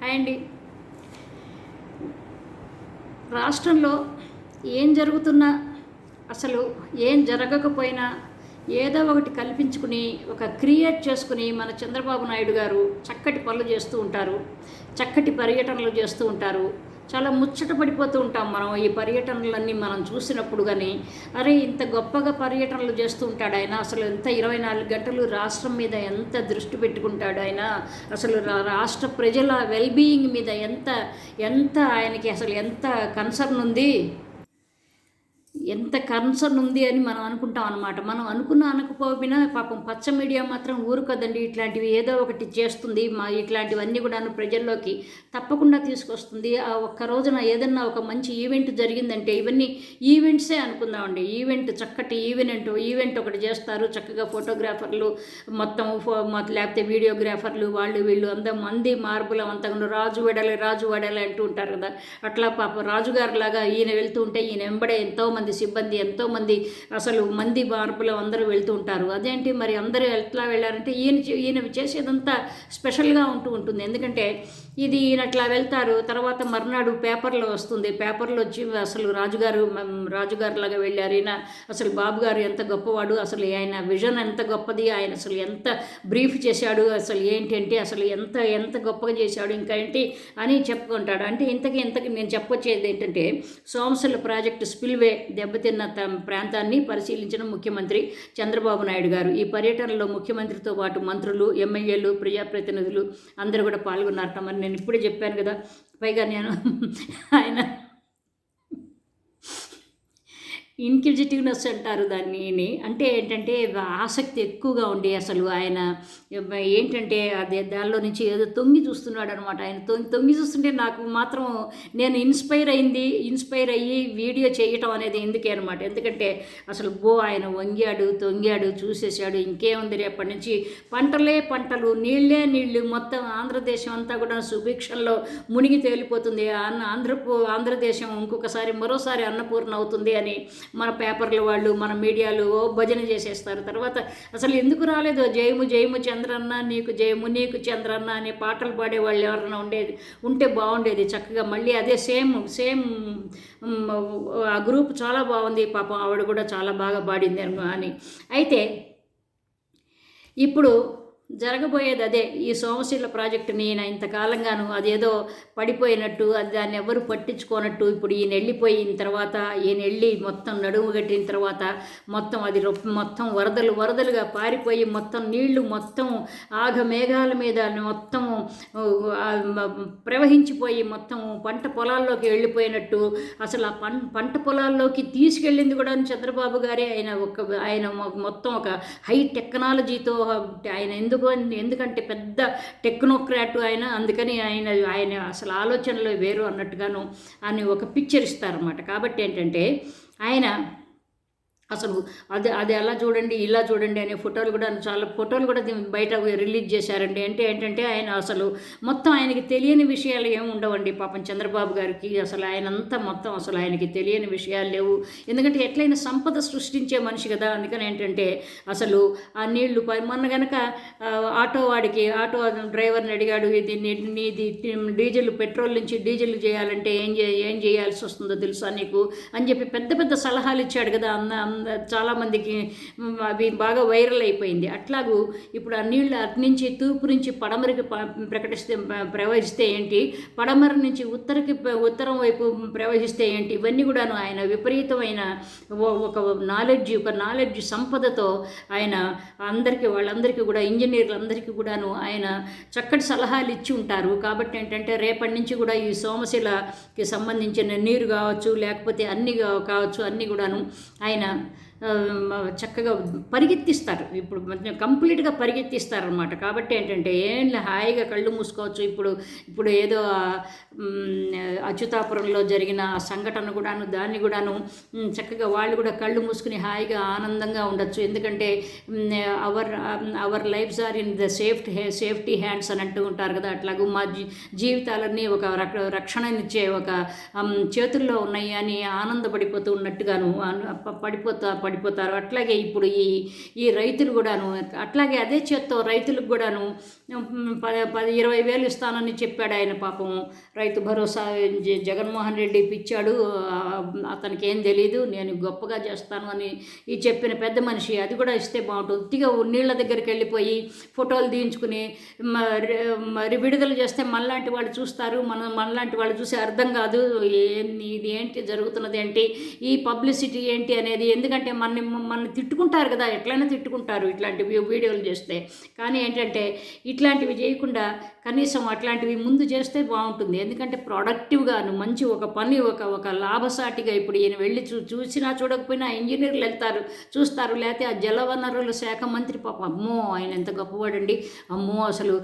Hi అండి. రాష్ట్రంలో ఏం జరుగుతున్నా అసలు ఏం జరగకపోయినా ఏదో ఒకటి కల్పించుకుని ఒక క్రియేట్ చేసుకుని మన చంద్రబాబు నాయుడు గారు చక్కటి పనులు చేస్తూ ఉంటారు చక్కటి పర్యటనలు చేస్తూ ఉంటారు. చాలా ముచ్చట పడిపోతూ ఉంటాం మనం. ఈ పర్యటనలన్నీ మనం చూసినప్పుడు కానీ అరే ఇంత గొప్పగా పర్యటనలు చేస్తూ ఉంటాడు ఆయన. అసలు ఎంత ఇరవై నాలుగు గంటలు రాష్ట్రం మీద ఎంత దృష్టి పెట్టుకుంటాడు ఆయన. అసలు రా- రాష్ట్ర ప్రజల వెల్బీయింగ్ మీద ఎంత ఎంత ఆయనకి అసలు ఎంత కన్సర్న్ ఉంది? ఎంత కన్సర్న్ ఉంది అని మనం అనుకుంటాం అనమాట మనం అనుకున్న అనకపోయినా పాపం పచ్చ మీడియా మాత్రం ఊరుకదండి ఇట్లాంటివి ఏదో ఒకటి చేస్తుంది. మా ఇట్లాంటివన్నీ కూడా ప్రజల్లోకి తప్పకుండా తీసుకొస్తుంది. ఆ ఒక్క రోజున ఏదన్నా ఒక మంచి ఈవెంట్ జరిగిందంటే ఇవన్నీ ఈవెంట్సే అనుకుందామండి. ఈవెంట్ చక్కటి ఈవెంట్ ఈవెంట్ ఒకటి చేస్తారు. చక్కగా ఫోటోగ్రాఫర్లు మొత్తం ఫో లేకపోతే వీడియోగ్రాఫర్లు వాళ్ళు వీళ్ళు అంత మంది మార్పులు అంతగా రాజు వెడలి రాజు వెడలి అంటూ ఉంటారు కదా. అట్లా పాప రాజుగారు లాగా ఈయన వెళ్తూ ఉంటే ఈయన వెంబడే ఎంతోమంది సిబ్బంది ఎంతోమంది అసలు మంది మార్పులు అందరూ వెళ్తూ ఉంటారు. అదేంటి మరి అందరూ ఎట్లా వెళ్ళారంటే ఈయన ఈయన చేసేదంతా స్పెషల్గా ఉంటూ ఉంటుంది. ఎందుకంటే ఇది ఈయన అట్లా వెళ్తారు. తర్వాత మర్నాడు పేపర్లో వస్తుంది. పేపర్లో వచ్చి అసలు రాజుగారు రాజుగారు లాగా వెళ్ళారు. ఈయన అసలు బాబు గారు ఎంత గొప్పవాడు అసలు ఆయన విజన్ ఎంత గొప్పది ఆయన అసలు ఎంత బ్రీఫ్ చేశాడు అసలు ఏంటి అంటే అసలు ఎంత ఎంత గొప్పగా చేశాడు ఇంకా ఏంటి అని చెప్పుకుంటాడు. అంటే ఇంతకి ఇంతకి నేను చెప్పొచ్చేది ఏంటంటే సోమసల ప్రాజెక్టు స్పిల్వే దెబ్బతిన్న త ప్రాంతాన్ని పరిశీలించిన ముఖ్యమంత్రి చంద్రబాబు నాయుడు గారు. ఈ పర్యటనలో ముఖ్యమంత్రితో పాటు మంత్రులు ఎమ్మెల్యేలు ప్రజాప్రతినిధులు అందరూ కూడా పాల్గొన్నారట. మరి నేను ఇప్పుడే చెప్పాను కదా. పైగా నేను ఆయన ఇన్క్విజిటివ్నెస్ అంటారు దాన్ని. అంటే ఏంటంటే ఆసక్తి ఎక్కువగా ఉండి అసలు ఆయన. ఏంటంటే అదే దానిలో నుంచి ఏదో తొంగి చూస్తున్నాడు అనమాట ఆయన. తొంగి తొంగి చూస్తుంటే నాకు మాత్రం నేను ఇన్స్పైర్ అయింది. ఇన్స్పైర్ అయ్యి వీడియో చేయటం అనేది ఎందుకే అనమాట. ఎందుకంటే అసలు బో ఆయన వంగాడు తొంగాడు చూసేసాడు ఇంకేముంది రేపటి నుంచి పంటలే పంటలు నీళ్ళే నీళ్ళు. మొత్తం ఆంధ్రదేశం అంతా కూడా సుభిక్షంలో మునిగి తేలిపోతుంది. ఆంధ్ర ఆంధ్రపు ఆంధ్రదేశం ఇంకొకసారి మరోసారి అన్నపూర్ణ అవుతుంది అని మన పేపర్లు వాళ్ళు మన మీడియాలు ఓ భజన చేసేస్తారు. తర్వాత అసలు ఎందుకు రాలేదు? జయము జయము చంద్రన్న నీకు జయము నీకు చంద్రన్న అనే పాటలు పాడే వాళ్ళు ఎవరైనా ఉండేది? ఉంటే బాగుండేది చక్కగా. మళ్ళీ అదే సేమ్ సేమ్ ఆ గ్రూప్ చాలా బాగుంది. పాపం ఆవిడ కూడా చాలా బాగా పాడింది అని. అయితే ఇప్పుడు జరగబోయేది అదే ఈ సోమశీల ప్రాజెక్టుని ఈయన ఇంతకాలంగాను అదేదో పడిపోయినట్టు అది దాన్ని ఎవరు పట్టించుకోనట్టు ఇప్పుడు ఈయన వెళ్ళిపోయిన తర్వాత ఈయన వెళ్ళి మొత్తం నడుము కట్టిన తర్వాత మొత్తం అది మొత్తం వరదలు వరదలుగా పారిపోయి మొత్తం నీళ్ళు మొత్తం ఆగ మేఘాల మీద మొత్తం ప్రవహించిపోయి మొత్తం పంట పొలాల్లోకి వెళ్ళిపోయినట్టు అసలు ఆ పం పంట పొలాల్లోకి తీసుకెళ్ళింది కూడా చంద్రబాబు గారే. ఆయన ఒక ఆయన మొత్తం ఒక హై టెక్నాలజీతో ఆయన ఎందుకు ఎందుకంటే పెద్ద టెక్నోక్రాట్ ఆయన అందుకని ఆయన ఆయన అసలు ఆలోచనలు వేరు అన్నట్టుగాను అని ఒక పిక్చర్ ఇస్తారన్నమాట. కాబట్టి ఏంటంటే ఆయన అసలు అది అది అలా చూడండి ఇలా చూడండి అనే ఫోటోలు కూడా చాలా ఫోటోలు కూడా దీని బయట రిలీజ్ చేశారండి. అంటే ఏంటంటే ఆయన అసలు మొత్తం ఆయనకి తెలియని విషయాలు ఏమి ఉండవండి. పాపం చంద్రబాబు గారికి అసలు ఆయన అంతా మొత్తం అసలు ఆయనకి తెలియని విషయాలు లేవు. ఎందుకంటే ఎట్లయినా సంపద సృష్టించే మనిషి కదా. అందుకని ఏంటంటే అసలు ఆ నీళ్ళు మొన్న గనక ఆటో వాడికి ఆటో డ్రైవర్ని అడిగాడు ఇది నీది డీజిల్ పెట్రోల్ నుంచి డీజిల్ చేయాలంటే ఏం చే ఏం చేయాల్సి వస్తుందో తెలుసా నీకు? అని చెప్పి పెద్ద పెద్ద సలహాలు ఇచ్చాడు కదా అన్న చాలామందికి అవి బాగా వైరల్ అయిపోయింది. అట్లాగూ ఇప్పుడు ఆ నీళ్ళు అటు నుంచి తూర్పు నుంచి పడమరికి ప్రకటిస్తే ప్రవహిస్తే ఏంటి? పడమర నుంచి ఉత్తరకి ఉత్తరం వైపు ప్రవహిస్తే ఏంటి? ఇవన్నీ కూడాను ఆయన విపరీతమైన ఒక నాలెడ్జ్ ఒక నాలెడ్జ్ సంపదతో ఆయన అందరికీ వాళ్ళందరికీ కూడా ఇంజనీర్లందరికీ కూడాను ఆయన చక్కటి సలహాలు ఇచ్చి ఉంటారు. కాబట్టి ఏంటంటే రేపటి నుంచి కూడా ఈ సోమశిలకి సంబంధించిన నీరు కావచ్చు లేకపోతే అన్ని కావచ్చు అన్నీ కూడాను ఆయన చక్కగా పరిగెత్తిస్తారు. ఇప్పుడు కంప్లీట్గా పరిగెత్తిస్తారనమాట కాబట్టి ఏంటంటే ఏం హాయిగా కళ్ళు మూసుకోవచ్చు. ఇప్పుడు ఇప్పుడు ఏదో అచ్యుతాపురంలో జరిగిన ఆ సంఘటన కూడాను దాన్ని కూడాను చక్కగా వాళ్ళు కూడా కళ్ళు మూసుకుని హాయిగా ఆనందంగా ఉండొచ్చు. ఎందుకంటే our our lives are in the safety safety hands అని అంటూ ఉంటారు కదా. అట్లాగూ మా జీ జీవితాలన్నీ ఒక రక్ రక్షణనిచ్చే ఒక చేతుల్లో ఉన్నాయి అని ఆనందపడిపోతూ ఉన్నట్టుగాను పడిపోతా పడిపోతారు. అట్లాగే ఇప్పుడు ఈ ఈ రైతులు కూడాను అట్లాగే అదే చేత్తో రైతులకు కూడాను పది పది ఇరవై వేలు ఇస్తానని చెప్పాడు ఆయన పాపం. రైతు భరోసా జ- జగన్మోహన్ రెడ్డి ఇప్పించాడు అతనికి ఏం తెలియదు నేను గొప్పగా చేస్తాను అని ఈ చెప్పిన పెద్ద మనిషి అది కూడా ఇస్తే బాగుంటుంది. ఉత్తిగా నీళ్ళ దగ్గరికి వెళ్ళిపోయి ఫోటోలు తీయించుకుని మరి మరి విడుదల చేస్తే మనలాంటి వాళ్ళు చూస్తారు. మన మనలాంటి వాళ్ళు చూసి అర్థం కాదు. ఏం ఇది ఏంటి జరుగుతున్నది ఏంటి? ఈ పబ్లిసిటీ ఏంటి అనేది. ఎందుకంటే మన మనల్ని తిట్టుకుంటారు కదా ఎట్లయినా తిట్టుకుంటారు ఇట్లాంటివి వీడియోలు చేస్తే. కానీ ఏంటంటే ఇట్లాంటివి చేయకుండా కనీసం అట్లాంటివి ముందు చేస్తే బాగుంటుంది. ఎందుకంటే ప్రొడక్టివ్గాను మంచి ఒక పని ఒక ఒక లాభసాటిగా ఇప్పుడు ఈయన వెళ్ళి చూ చూసినా చూడకపోయినా ఇంజనీర్లు వెళ్తారు చూస్తారు. లేకపోతే ఆ జలవనరుల శాఖ మంత్రి పాప అమ్మో ఆయన ఎంత గొప్పవాడండి. అమ్మో అసలు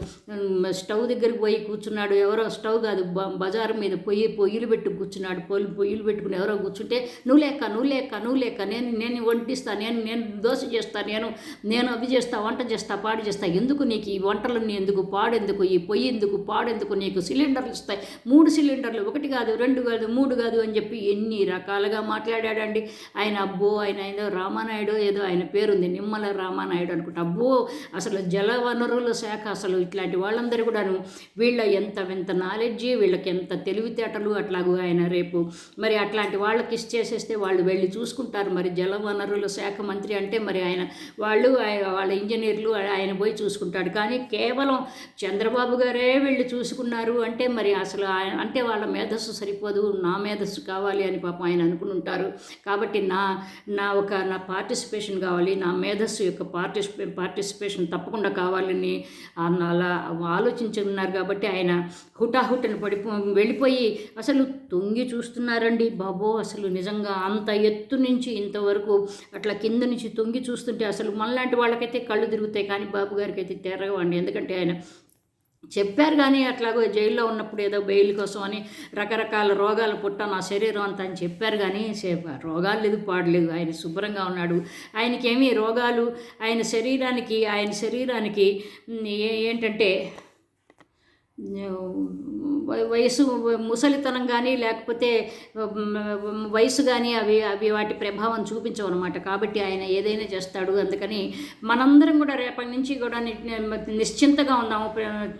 స్టవ్ దగ్గరికి పోయి కూర్చున్నాడు. ఎవరో స్టవ్ కాదు బ- బజారు మీద పొయ్యి పొయ్యిలు పెట్టి కూర్చున్నాడు. పొయ్యిలు పొయ్యిలు పెట్టుకుని ఎవరో కూర్చుంటే నువ్వు లేక నువ్వు లేక నువ్వు లేక నేను నేను వండిస్తా నేను నేను దోశ చేస్తా నేను నేను అవి చేస్తా వంట చేస్తా పాడు చేస్తా. ఎందుకు నీకు ఈ వంటలన్నీ ఎందుకు? పాడెందుకు? ఈ పొయ్యి ఎందుకు? పాడెందుకు? నీకు సిలిండర్లు ఇస్తాయి మూడు సిలిండర్లు ఒకటి కాదు రెండు కాదు మూడు కాదు అని చెప్పి ఎన్ని రకాలుగా మాట్లాడాడండి. ఆయన అబ్బో ఆయన ఏదో రామానాయుడు ఏదో ఆయన పేరుంది. నిమ్మల రామానాయుడు అనుకుంటా. అబ్బో అసలు జల వనరుల శాఖ అసలు ఇట్లాంటి వాళ్ళందరూ కూడాను వీళ్ళ ఎంత ఎంత నాలెడ్జి వీళ్ళకి ఎంత తెలివితేటలు అట్లాగూ ఆయన రేపు మరి అట్లాంటి వాళ్ళకి ఇచ్చేసేస్తే వాళ్ళు వెళ్ళి చూసుకుంటారు. మరి జలవనరు వనరుల శాఖ మంత్రి అంటే మరి ఆయన వాళ్ళు వాళ్ళ ఇంజనీర్లు ఆయన పోయి చూసుకుంటాడు. కానీ కేవలం చంద్రబాబు గారే వెళ్ళి చూసుకున్నారు అంటే మరి అసలు ఆయన అంటే వాళ్ళ మేధస్సు సరిపోదు నా మేధస్సు కావాలి అని పాపం ఆయన అనుకుని ఉంటారు. కాబట్టి నా నా ఒక నా పార్టిసిపేషన్ కావాలి నా మేధస్సు యొక్క పార్టిసిపే పార్టిసిపేషన్ తప్పకుండా కావాలని అలా ఆలోచించున్నారు కాబట్టి ఆయన హుటాహుటను పడిపో వెళ్ళిపోయి అసలు తొంగి చూస్తున్నారండి. బాబో అసలు నిజంగా అంత ఎత్తు నుంచి ఇంతవరకు అట్లా కింద నుంచి తొంగి చూస్తుంటే అసలు మనలాంటి వాళ్ళకైతే కళ్ళు తిరుగుతాయి కానీ బాబు గారికి అయితే తిరగవండి ఎందుకంటే ఆయన చెప్పారు కానీ అట్లాగో జైల్లో ఉన్నప్పుడు ఏదో బెయిల్ కోసం అని రకరకాల రోగాలు పుట్ట నా శరీరం అంతా అని చెప్పారు కానీ రోగాలు లేదు పాడలేదు ఆయన శుభ్రంగా ఉన్నాడు. ఆయనకేమీ రోగాలు ఆయన శరీరానికి ఆయన శరీరానికి ఏ- ఏంటంటే వయసు ముసలితనం కానీ లేకపోతే వయసు కానీ అవి అవి వాటి ప్రభావం చూపించవు అనమాట కాబట్టి ఆయన ఏదైనా చేస్తాడు. అందుకని మనందరం కూడా రేపటి నుంచి కూడా నిశ్చింతగా ఉందాము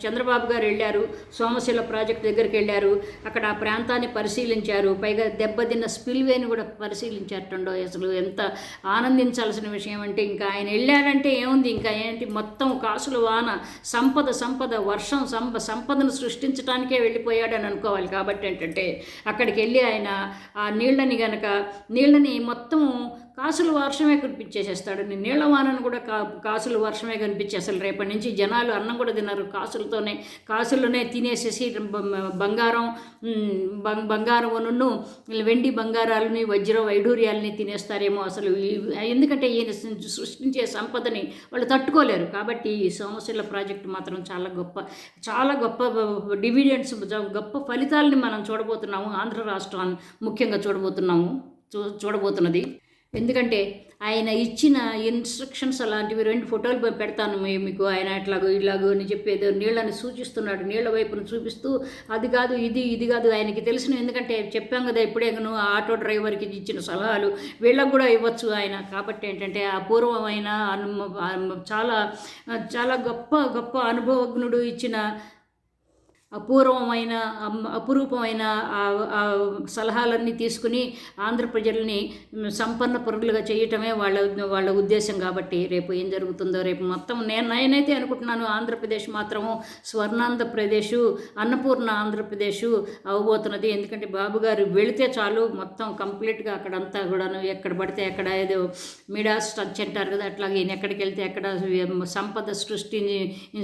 చంద్రబాబు గారు వెళ్ళారు. సోమశిల ప్రాజెక్ట్ దగ్గరికి వెళ్ళారు. అక్కడ ఆ ప్రాంతాన్ని పరిశీలించారు. పైగా దెబ్బతిన్న స్పిల్వేని కూడా పరిశీలించారటండో అసలు ఎంత ఆనందించాల్సిన విషయం అంటే ఇంకా ఆయన వెళ్ళారంటే ఏముంది? ఇంకా ఏంటి? మొత్తం కాసులు వాన. సంపద సంపద వర్షం సంప సంపదను సృష్టించడానికే వెళ్ళిపోయాడు అని అనుకోవాలి. కాబట్టి ఏంటంటే అక్కడికి వెళ్ళి ఆయన ఆ నీళ్ళని గనక నీళ్ళని మొత్తం కాసులు వర్షమే కురిపించేసేస్తాడు నేను నీళ్ళ వానను కూడా కా కాసులు వర్షమే కనిపించి అసలు రేపటి నుంచి జనాలు అన్నం కూడా తిన్నారు కాసులతోనే కాసుల్లోనే తినేసేసి బంగారం బంగారమును వెండి బంగారాలని వజ్ర వైడూర్యాలని తినేస్తారేమో అసలు. ఎందుకంటే ఈయన సృష్టించే సంపదని వాళ్ళు తట్టుకోలేరు. కాబట్టి ఈ సోమశిల ప్రాజెక్టు మాత్రం చాలా గొప్ప చాలా గొప్ప డివిడెంట్స్ గొప్ప ఫలితాలని మనం చూడబోతున్నాము. ఆంధ్ర రాష్ట్రాన్ని ముఖ్యంగా చూడబోతున్నాము చూ చూడబోతున్నది. ఎందుకంటే ఆయన ఇచ్చిన ఇన్స్ట్రక్షన్స్ అలాంటివి రెండు ఫోటోలు పెడతాను మీకు. ఆయన ఇట్లాగో ఇలాగో అని చెప్పేదో నీళ్ళని సూచిస్తున్నాడు. నీళ్ళ వైపును చూపిస్తూ అది కాదు ఇది ఇది కాదు ఆయనకి తెలిసిన. ఎందుకంటే చెప్పాం కదా ఇప్పుడే ఆ ఆటో డ్రైవర్కి ఇచ్చిన సలహాలు వీళ్ళకు కూడా ఇవ్వచ్చు ఆయన. కాబట్టి ఏంటంటే అపూర్వమైన పూర్వమైన చాలా చాలా గొప్ప గొప్ప అనుభవజ్ఞుడు ఇచ్చిన అపూర్వమైన అపురూపమైన సలహాలన్నీ తీసుకుని ఆంధ్ర ప్రజల్ని సంపన్న పరుగులుగా చేయటమే వాళ్ళ వాళ్ళ ఉద్దేశం కాబట్టి రేపు ఏం జరుగుతుందో రేపు మొత్తం నేను నేనైతే అనుకుంటున్నాను ఆంధ్రప్రదేశ్ మాత్రము స్వర్ణాంధ్రప్రదేశ్ అన్నపూర్ణ ఆంధ్రప్రదేశ్ అవబోతున్నది. ఎందుకంటే బాబు గారు వెళితే చాలు మొత్తం కంప్లీట్గా అక్కడంతా కూడాను ఎక్కడ పడితే ఎక్కడ ఏదో మిడాస్ టచ్ అంటారు కదా అట్లాగే ఈయన ఎక్కడికి వెళ్తే ఎక్కడ సంపద సృష్టిని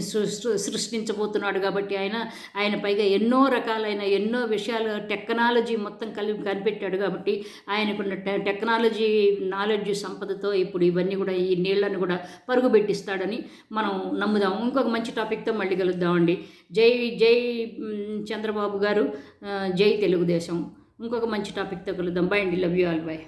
సృ- సృష్టించబోతున్నాడు కాబట్టి ఆయన ఆయన పైగా ఎన్నో రకాలైన ఎన్నో విషయాలు టెక్నాలజీ మొత్తం కలిపి కనిపెట్టాడు కాబట్టి ఆయనకున్న టె టెక్నాలజీ నాలెడ్జ్ సంపదతో ఇప్పుడు ఇవన్నీ కూడా ఈ నీళ్ళను కూడా పరుగు పెట్టిస్తాడని మనం నమ్ముదాం. ఇంకొక మంచి టాపిక్తో మళ్ళీ కలుద్దామండి జై జై చంద్రబాబు గారు జై తెలుగుదేశం. ఇంకొక మంచి టాపిక్తో కలుద్దాం. బై అండి. Love you all. బై.